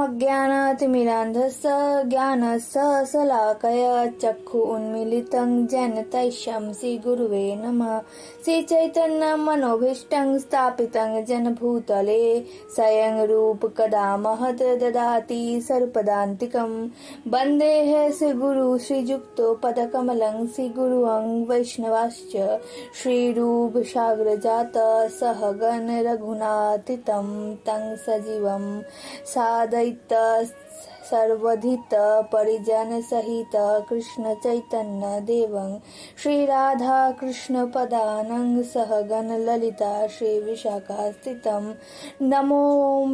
ओमज्ञानातिमिरान्धस्य ज्ञानस्य शलाकय चक्षु उन्मीलितं येन तैषं श्रीगुरुवे नमः। श्रीचैतन्यमनोभीष्टं स्थापितं जनभूतले स्वयं रूपकदा महत् ददाति सर्वपदान्तिकं वन्देः श्रीगुरु श्रीयुक्तो पदकमलं श्रीगुरुवं वैष्णवाश्च श्रीरूपसागरजात सहगण रघुनाथितं तं सजीवं सादयित सर्वधित परिजन सहित कृष्ण चैतन्य देवं श्रीराधा कृष्ण पदानं सहगण ललिता श्री विशाखा स्थितं नमो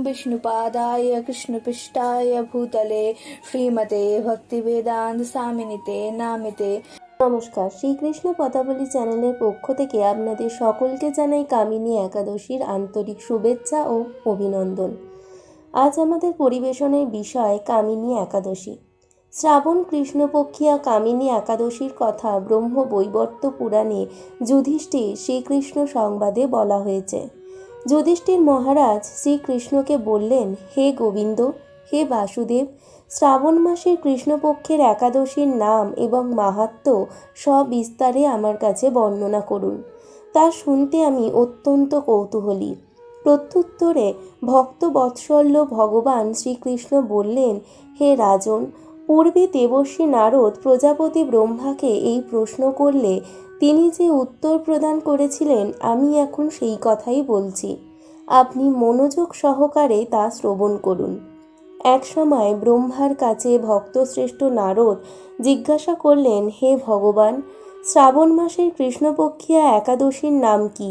विष्णुपादाय कृष्णपृष्ठाय भूतले श्रीमते भक्तिवेदान्त स्वामिनिते नामिते নমস্কার শ্রীকৃষ্ণ পদাবলী চ্যানেলের পক্ষ থেকে আপনাদের সকলকে জানাই কামিনী একাদশীর আন্তরিক শুভেচ্ছা ও অভিনন্দন আজ আমাদের পরিবেশনের বিষয় কামিনী একাদশী। শ্রাবণ কৃষ্ণপক্ষিয়া কামিনী একাদশীর কথা ব্রহ্ম বৈবর্ত পুরাণে যুধিষ্ঠির শ্রীকৃষ্ণ সংবাদে বলা হয়েছে। যুধিষ্ঠির মহারাজ শ্রীকৃষ্ণকে বললেন, হে গোবিন্দ, হে বাসুদেব, শ্রাবণ মাসের কৃষ্ণপক্ষের একাদশীর নাম এবং মাহাত্ম্য সবিস্তারে আমার কাছে বর্ণনা করুন। তা শুনতে আমি অত্যন্ত কৌতূহলী। প্রত্যুত্তরে ভক্তবৎসল্য ভগবান শ্রীকৃষ্ণ বললেন, হে রাজন, পূর্বে দেবর্ষী নারদ প্রজাপতি ব্রহ্মাকে এই প্রশ্ন করলে তিনি যে উত্তর প্রদান করেছিলেন, আমি এখন সেই কথাই বলছি। আপনি মনোযোগ সহকারে তা শ্রবণ করুন এক সময় ব্রহ্মার কাছে ভক্তশ্রেষ্ঠ নারদ জিজ্ঞাসা করলেন, হে ভগবান, শ্রাবণ মাসের কৃষ্ণপক্ষিয়া একাদশীর নাম কি?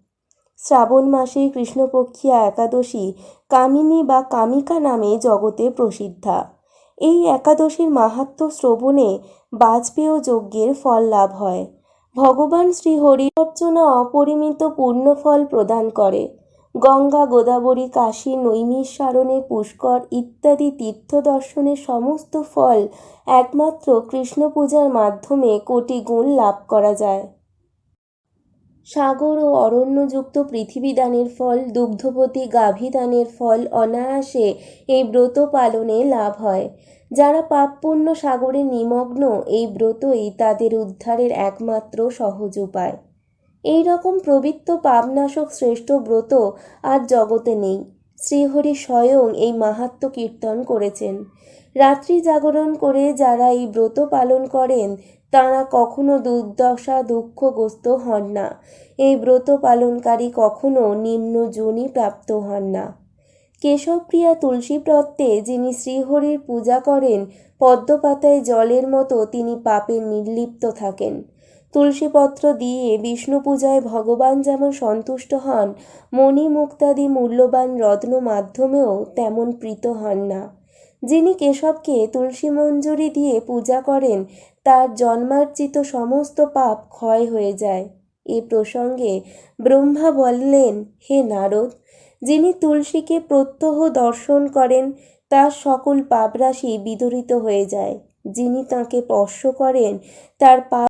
শ্রাবণ মাসে কৃষ্ণপক্ষিয়া একাদশী কামিনী বা কামিকা নামে জগতে প্রসিদ্ধা। এই একাদশীর মাহাত্ম্য শ্রবণে বাজপেয় যজ্ঞের ফল লাভ হয়। ভগবান শ্রীহরি অর্চনা অপরিমিত পূর্ণফল প্রদান করে। গঙ্গা, গোদাবরী, কাশী নৈমিষারণে পুষ্কর ইত্যাদি তীর্থ দর্শনের সমস্ত ফল একমাত্র কৃষ্ণ পূজার মাধ্যমে কোটি গুণ লাভ করা যায়। সাগর ও অরণ্যযুক্ত পৃথিবী দানের ফল, দুগ্ধপতি গাভী দানের ফল অনায়াসে এই ব্রত পালনে লাভ হয়। যারা পাপপুণ্য সাগরে নিমগ্ন, এই ব্রতই তাদের উদ্ধারের একমাত্র সহজ উপায়। এই রকম প্রবৃত্ত পাপনাশক শ্রেষ্ঠ ব্রত আর জগতে নেই। শ্রীহরি স্বয়ং এই মাহাত্ম কীর্তন করেছেন। রাত্রি জাগরণ করে যারা এই ব্রত পালন করেন তাঁরা কখনো দুর্দশা দুঃখগ্রস্ত হন না। এই ব্রত পালনকারী কখনো নিম্ন যোনি প্রাপ্ত হন না। কেশবপ্রিয়া তুলসী প্রত্যে যিনি শ্রীহরির পূজা করেন, পদ্মপাতায় জলের মতো তিনি পাপে নির্লিপ্ত থাকেন। তুলসীপত্র দিয়ে বিষ্ণু পূজায় ভগবান যেমন সন্তুষ্ট হন মণি মুক্তাদি মূল্যবান রত্ন মাধ্যমেও তেমন প্রীত হন না। যিনি কেশবকে তুলসী মঞ্জুরি দিয়ে পূজা করেন তার জন্মার্জিত সমস্ত পাপ ক্ষয় হয়ে যায়। এ প্রসঙ্গে ব্রহ্মা বললেন, হে নারদ, যিনি তুলসীকে প্রত্যহ দর্শন করেন, তার সকল পাপরাশি বিদরিত হয়ে যায়। যিনি তাকে স্পর্শ করেন, তার পাপ